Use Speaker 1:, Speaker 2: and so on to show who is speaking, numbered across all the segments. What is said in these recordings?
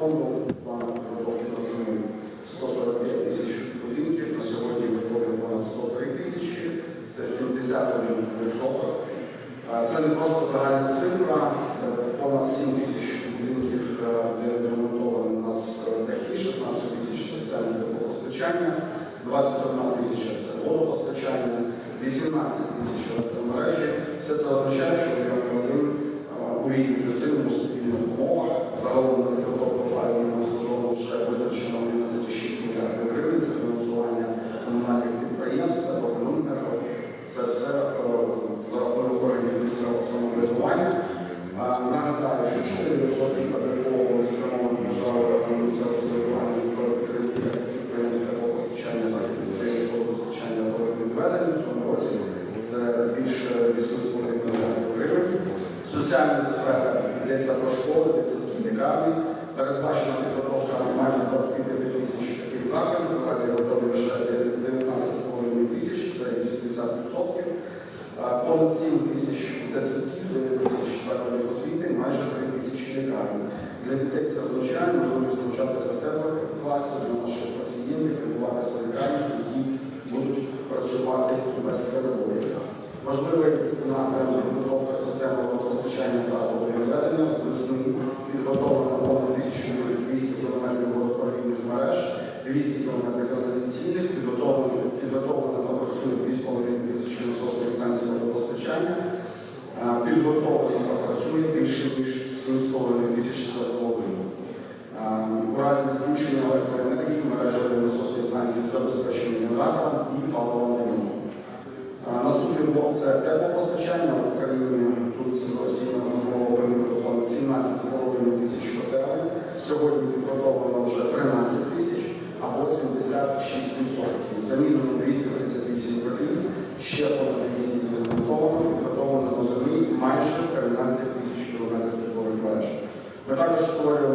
Speaker 1: фонду, плану підготовки до зими 145 тисяч будинків, на сьогодні понад 103 тисячі, це 71%. Це не просто загальна цифра, це понад 7 тисяч будинків, де відремонтовано у нас дахи, 16 тисяч систем теплопостачання, 21 тисяча це водопостачання, 18 тисяч електромережі. Все це означає, що район один е, у інклюзивному стабільних умовах загалом на підготовку опалювального сезону вже витрачено 11,6 мільярдів гривень. Це фінансування комунальних підприємств, теплокомуненерго. Це все е, за рахунок органів місцевого А, Нагадаю, що 4% ПДФО були спрямовані державою органів місцевого самоврядування та підприємств водопостачання та відведення. В цьому році це більше 8,5 мільярдів гривень. Соціальна сфера йдеться про школи, дитсадки, лікарні. Передбачена підготовка майже 25 тисяч таких закладів. Наразі готові вже 19,5 тисяч, це 80%. А, Понад 7 тисяч дитсадків, 9 тисяч закладів освіти, майже 3 тисячі лікарень. Для дітей означає можливість навчатися в класах для наших пацієнтів, відбуватися лікарні, які будуть працювати без педагогів. Важливий напрямок підготовка системи водопостачання та водовідведення з весни підготовлено понад 1200 км водопровідних мереж, 200 км каналізаційних, підготовлено підготовлено та працює 2,5 тисячі насосних станцій водопостачання, а, підготовлено та працює більше ніж 7,5 тисяч свердловин. А, У разі відключення електроенергії мережі станції генератором і паливом ньому. Наступний блок це теплопостачання. В Україні тут сім'я зимового періоду 17,5 тисяч котелень. Сьогодні підготовлено вже 13 тисяч або 76%. Замінено 238 котлів, ще понад 200 підготовлено, підготовлено до зими майже 13 тисяч кілометрів теплових мереж. Ми також створюємо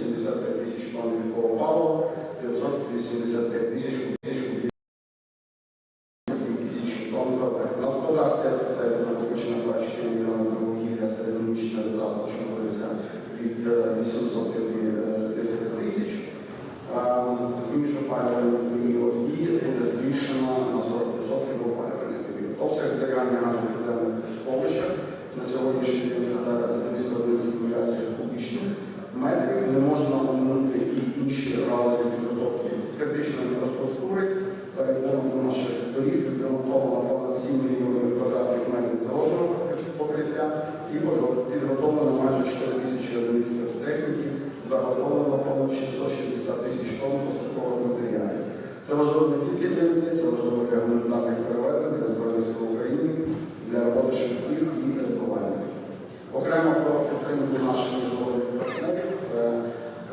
Speaker 1: 275 тисяч тонн рідкого палива, 985 тисяч тисяч тонн ПВ. На складах ТЕЦ ТЕЦ накопичено 24 мільйони вугілля середньомісячна доставка, що знаходиться від 850 тисяч. Вимішно палювальні олії буде збільшено на 40% опалювальний період. Обсяг зберігання газу підземних сховища на сьогоднішній день складає близько 11 мільярдів До наших доріг, відремонтовано понад 7 мільйонів квадратних метрів дорожнього покриття і підготовлено майже 4 тисячі одиниць спецтехніки, заготовлено понад 660 тисяч тонн поступових матеріалів. Це важливо не тільки для людей, це важливо для гуманітарних перевезень, для Збройних сил України, для роботи швидких і рятувальних. Окремо про підтримку наших міжнародних партнерів, це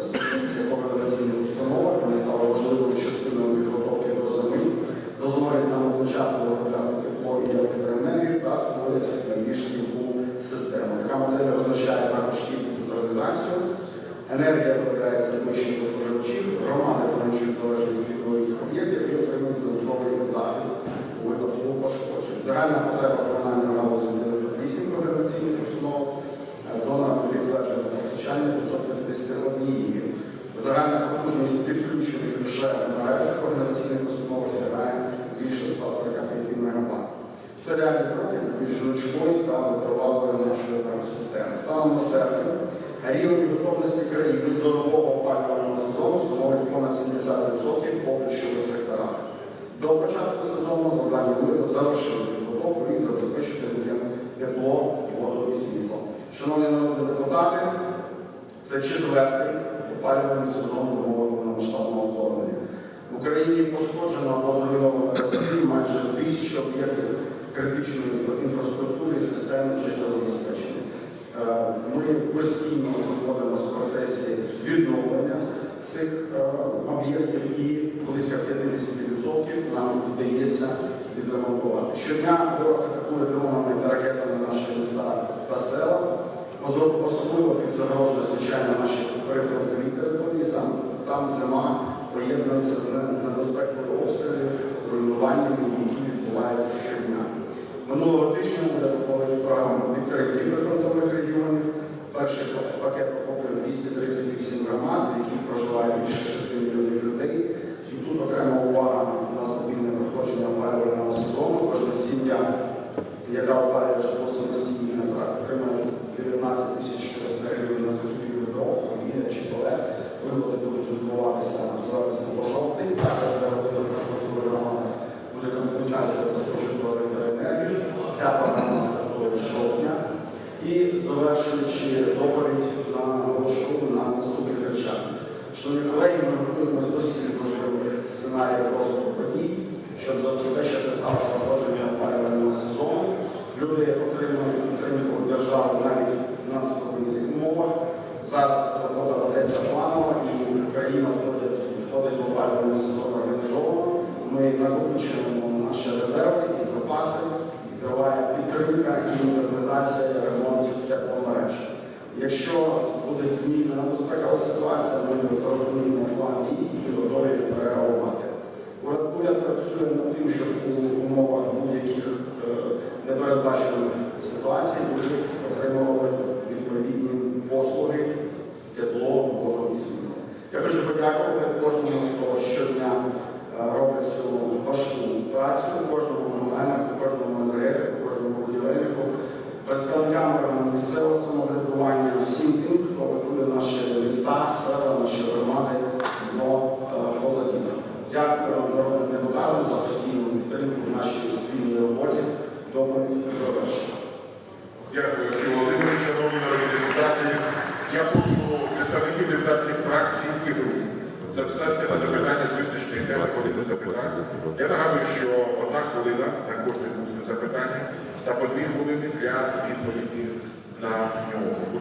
Speaker 1: стосується координаційних установ, вони стали важливою частиною підготовки до зими, дозволять нам одночасно виробляти тепло і та створять більш стійку систему. яка модель означає також і децентралізацію. Енергія виробляється до споживачів, громади зменшують залежність від великих об'єктів і отримують додатковий захист у випадку пошкоджень. Загальна потреба комунальної галузі 98 координаційних установ, донора підтвердження постачання 551. Загальна потужність підключених вже в мережах координаційних установ сягає більше 145 МВт. Це реальні кроки більш значної та нашої енергосистеми. Станом на серпень рівень готовності країни до нового опалювального сезону становить понад 70% по ключових секторах. До початку сезону завдання уряду завершити підготовку і забезпечити людям тепло, воду і світло. Шановні народні депутати, це четвертий опалювальний сезон нового повномасштабного вторгнення. В Україні пошкоджено або зруйновано майже тисячу об'єктів критичної інфраструктури систем життєзабезпечення. Е, Ми постійно знаходимося в процесі відновлення цих е, об'єктів і близько 50% нам вдається відремонтувати. Щодня ворог дронами та ракетами наші міста та села. Особливо під загрозою, звичайно, наші перифронтові території, саме там зима поєднується з небезпекою обстрілів, руйнуваннями, які відбуваються. Минулого тижня ми ухвалив правом відкритих фронтових регіонів. Перший пакет охоплює 238 громад, в яких проживає більше 6 мільйонів людей. І тут окрема увага на стабільне проходження опалювального сезону. Кожна сім'я, яка опалює житло самостійно, доповідь на наголошу на наступних речах. Шановні колеги, ми готуємося до всіх можливих сценаріїв розвитку подій, щоб забезпечити стале проходження опалювального сезону. Люди отримують підтримку держави навіть в надскладних умовах. Зараз робота ведеться планово і Україна входить, в опалювальний сезон організовано. Ми накопичуємо наші резерви і запаси, триває підтримка і модернізація ремонт тепломереж. Якщо буде змінена безпекова ситуація, ми розуміємо план і готові реагувати. Уряд працює над тим, щоб у умовах будь-яких е, непередбачених ситуацій люди села, наші громади до е, холодів. Дякую народним депутатам за постійну підтримку в нашій спільній роботі. Доповідь завершена.
Speaker 2: Дякую, Олексій Володимирович. Шановні народні депутати, я прошу представників депутатських фракцій і груп записатися на запитання з теми «Години запитань. Я нагадую, що одна хвилина на кожне запитання та по дві хвилини для відповіді на нього.